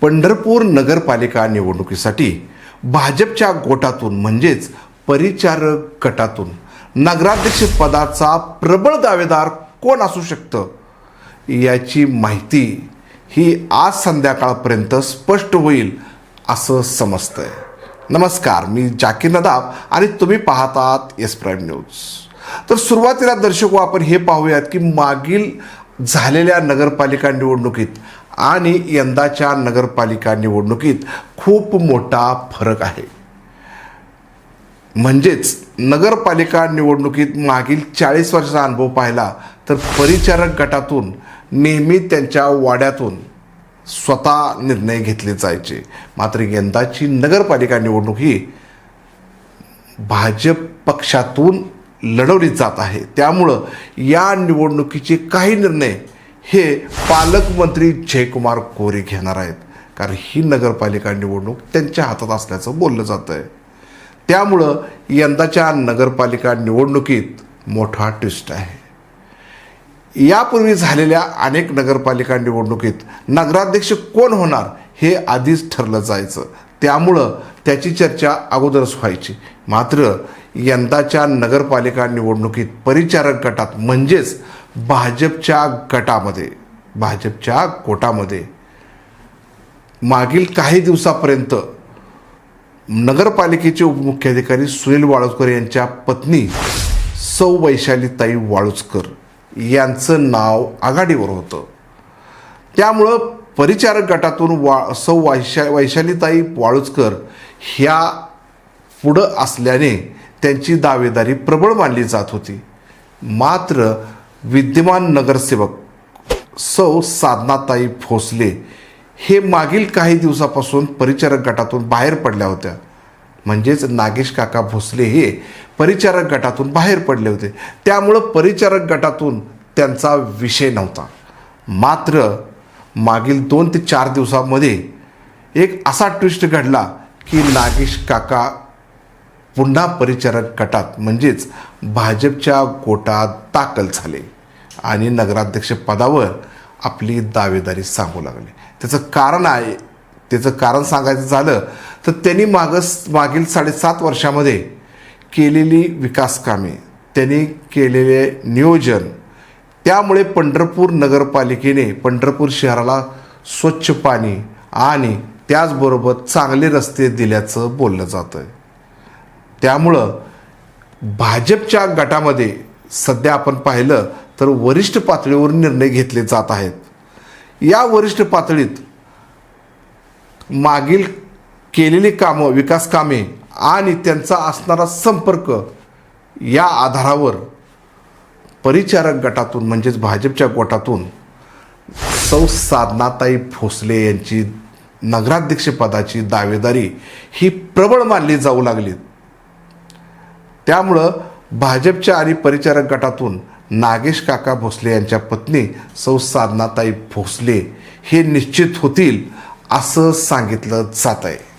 पंढरपूर नगरपालिका निवडणुकीसाठी भाजपच्या गोटातून म्हणजेच परिचारक गटातून नगराध्यक्ष पदाचा प्रबळ दावेदार कोण असू शकतं याची माहिती ही आज संध्याकाळपर्यंत स्पष्ट होईल असं समजतंय. नमस्कार मी जाकीर नदाब आणि तुम्ही पाहतात एस प्राईम न्यूज तर सुरुवातीला दर्शक हो, आपण हे पाहूयात की मागील झालेल्या नगरपालिका निवडणुकीत आणि यंदाच्या नगरपालिका निवडणुकीत खूप मोठा फरक आहे. म्हणजेच नगरपालिका निवडणुकीत मागील चाळीस वर्षाचा अनुभव पाहिला तर परिचारक गटातून नेहमी त्यांच्या वाड्यातून स्वतः निर्णय घेतले जायचे. मात्र यंदाची नगरपालिका निवडणूक ही भाजप पक्षातून लढवली जात आहे. त्यामुळं या निवडणुकीचे काही निर्णय हे पालकमंत्री जयकुमार कोरे घेणार आहेत. कारण ही नगरपालिका निवडणूक त्यांच्या हातात असल्याचं बोललं जातं आहे त्यामुळं यंदाच्या नगरपालिका निवडणुकीत मोठा ट्विस्ट आहे. यापूर्वी झालेल्या अनेक नगरपालिका निवडणुकीत नगराध्यक्ष कोण होणार हे आधीच ठरलं जायचं. त्यामुळं त्याची चर्चा अगोदरच व्हायची. मात्र यंदाच्या नगरपालिका निवडणुकीत परिचारक गटात म्हणजेच भाजपच्या गटामध्ये भाजपच्या गोटामध्ये मागील काही दिवसापर्यंत नगरपालिकेचे उपमुख्याधिकारी सुनील वाळुसकर यांच्या पत्नी सौ वैशालीताई वाळुसकर यांचं नाव आघाडीवर होतं. त्यामुळं परिचारक गटातून वा सौ वैशा वैशालीताई वाळुसकर ह्या पुढं असल्याने त्यांची दावेदारी प्रबळ मानली जात होती. मात्र विद्यमान नगरसेवक सौ साधनाताई भोसले हे मागील काही दिवसापासून परिचारक गटातून बाहेर पडल्या होत्या. म्हणजेच नागेश काका भोसले हे परिचारक गटातून बाहेर पडले होते. त्यामुळं परिचारक गटातून त्यांचा विषय नव्हता. मात्र मागील दोन ते चार दिवसामध्ये एक असा ट्विस्ट घडला की नागेश काका पुन्हा परिचारक गटात म्हणजेच भाजपच्या गोटात दाखल झाले आणि नगराध्यक्ष पदावर आपली दावेदारी सांगू लागली. त्याचं कारण आहे त्याचं कारण सांगायचं झालं तर त्यांनी मागस मागील साडेसात वर्षामध्ये केलेली विकासकामे त्यांनी केलेले नियोजन त्यामुळे पंढरपूर नगरपालिकेने पंढरपूर शहराला स्वच्छ पाणी आणि त्याचबरोबर चांगले रस्ते दिल्याचं बोललं जातं आहे त्यामुळं भाजपच्या गटामध्ये सध्या आपण पाहिलं तर वरिष्ठ पातळीवर निर्णय घेतले जात आहेत. या वरिष्ठ पातळीत मागील केलेली कामं विकास कामे आणि त्यांचा असणारा संपर्क या आधारावर परिचारक गटातून म्हणजेच भाजपच्या गोटातून सौ साधनाताई भोसले यांची नगराध्यक्षपदाची दावेदारी ही प्रबळ मानली जाऊ लागली. त्यामुळं भाजपच्या आणि परिचारक गटातून नागेश काका भोसले यांच्या पत्नी सौ साधनाताई भोसले हे निश्चित होतील असं सांगितलं जात आहे